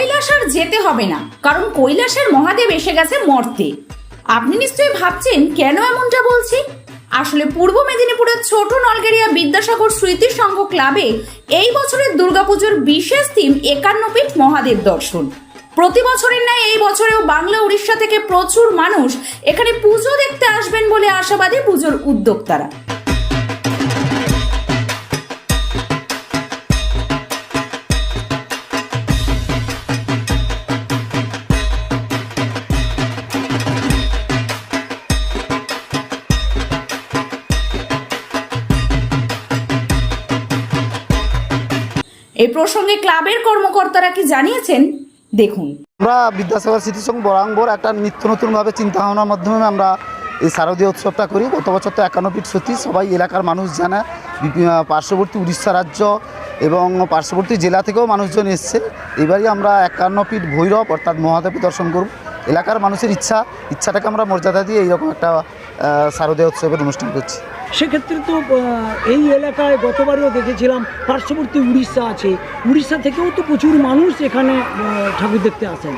কৈলাস আর যেতে হবে না, কারণ কৈলাসের মহাদেব এসে গেছে মর্তে। আপনি নিশ্চয়ই ভাবছেন, কেন এমনটা বলছি? আসলে পূর্ব মেদিনীপুরের ছোট নলগেরিয়া বিদ্যাসাগর স্মৃতি সংঘ ক্লাবে এই বছরের দুর্গাপুজোর বিশেষ থিম একান্ন পীঠ মহাদেব দর্শন। প্রতি বছরের ন্যায় এই বছরেও বাংলা উড়িষ্যা থেকে প্রচুর মানুষ এখানে পুজো দেখতে আসবেন বলে আশাবাদী পুজোর উদ্যোক্তারা। এই প্রসঙ্গে ক্লাবের কর্মকর্তারা কি জানিয়েছেন? দেখুন। আমরা বিদ্যাসাগর স্মৃতি সংঘ বরাঙ্গর একটা নিত্য নতুনভাবে চিন্তা ভাবনার মাধ্যমে আমরা এই শারদীয় উৎসবটা করি। গত বছর তো একান্ন ফিট সত্যি সবাই এলাকার মানুষ জানে। পার্শ্ববর্তী উড়িষ্যা রাজ্য এবং পার্শ্ববর্তী জেলা থেকেও মানুষজন এসছে। এবারই আমরা একান্ন ফিট ভৈরব অর্থাৎ মহাদেব দর্শন করব। এলাকার মানুষের ইচ্ছা, ইচ্ছাটাকে আমরা মর্যাদা দিয়ে এইরকম একটা শারদীয় উৎসবের অনুষ্ঠান করছি। সেক্ষেত্রে তো এই এলাকায় গতবারেও দেখেছিলাম, পার্শ্ববর্তী উড়িষ্যা আছে। উড়িষ্যা থেকেও তো প্রচুর মানুষ এখানে ঠাকুর দেখতে আসেন।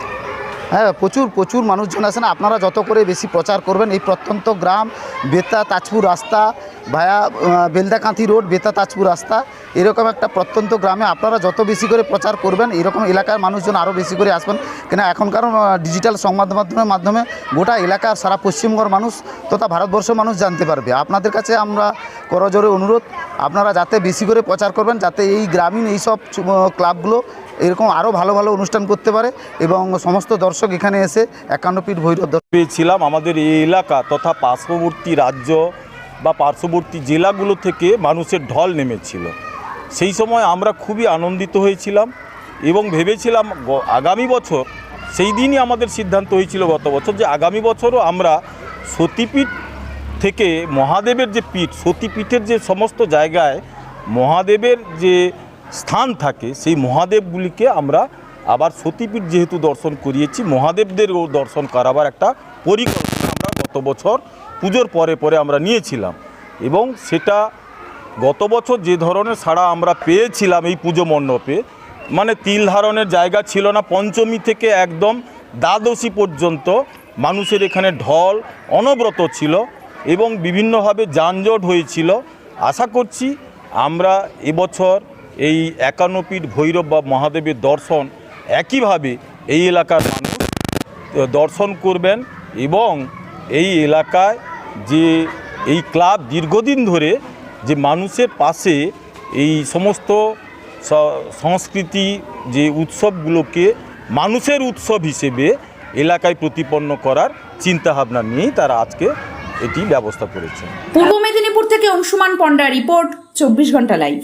হ্যাঁ প্রচুর প্রচুর মানুষজন আছেন। আপনারা যত করে বেশি প্রচার করবেন এই প্রত্যন্ত গ্রাম বেতা তাজপুর রাস্তা ভায়া আহ, বেলদাকান্থি রোড বেতা তাজপুর রাস্তা এরকম একটা প্রত্যন্ত গ্রামে আপনারা যত বেশি করে প্রচার করবেন এরকম এলাকার মানুষজন আরও বেশি করে আসবেন। কেন এখন কারণ ডিজিটাল সংবাদ মাধ্যমের মাধ্যমে গোটা এলাকার সারা পশ্চিমবঙ্গের মানুষ তথা ভারতবর্ষের মানুষ জানতে পারবে। আপনাদের কাছে আমরা করজোরে অনুরোধ, আপনারা যাতে বেশি করে প্রচার করবেন, যাতে এই গ্রামীণ এইসব ক্লাবগুলো এরকম আরও ভালো ভালো অনুষ্ঠান করতে পারে এবং সমস্ত দর্শক এখানে এসে একান্ন ফিট ভৈরব পেয়েছিলাম আমাদের এই এলাকা তথা পার্শ্ববর্তী রাজ্য বা পার্শ্ববর্তী জেলাগুলো থেকে মানুষের ঢল নেমেছিল। সেই সময় আমরা খুবই আনন্দিত হয়েছিলাম এবং ভেবেছিলাম আগামী বছর, সেই দিনই আমাদের সিদ্ধান্ত হয়েছিল গত বছর যে আগামী বছরও আমরা সতীপীঠ থেকে মহাদেবের যে পীঠ, সতীপীঠের যে সমস্ত জায়গায় মহাদেবের যে স্থান থাকে, সেই মহাদেবগুলিকে আমরা আবার সতীপীঠ যেহেতু দর্শন করিয়েছি, মহাদেবদেরও দর্শন করাবার একটা পরিকল্পনা আমরা গত বছর পুজোর পরে পরে আমরা নিয়েছিলাম। এবং সেটা গত বছর যে ধরনের সাড়া আমরা পেয়েছিলাম এই পুজো মণ্ডপে মানে তিল ধারণের জায়গা ছিল না, পঞ্চমী থেকে একদম দ্বাদশী পর্যন্ত মানুষের এখানে ঢল অনবরত ছিল। এবং বিভিন্নভাবে যানজট হয়েছিল। আশা করছি আমরা এবছর এই একান্নপীঠ ভৈরব বা মহাদেবের দর্শন একইভাবে এই এলাকার মানুষ দর্শন করবেন এবং এই এলাকায় যে এই ক্লাব দীর্ঘদিন ধরে যে মানুষের পাশে এই সমস্ত সংস্কৃতি যে উৎসবগুলোকে মানুষের উৎসব হিসেবে এলাকায় প্রতিপন্ন করার চিন্তাভাবনা নিয়েই তারা আজকে এটি ব্যবস্থা করেছে। পূর্ব মেদিনীপুর থেকে অংশুমান পণ্ডা রিপোর্ট চব্বিশ ঘণ্টা লাইভ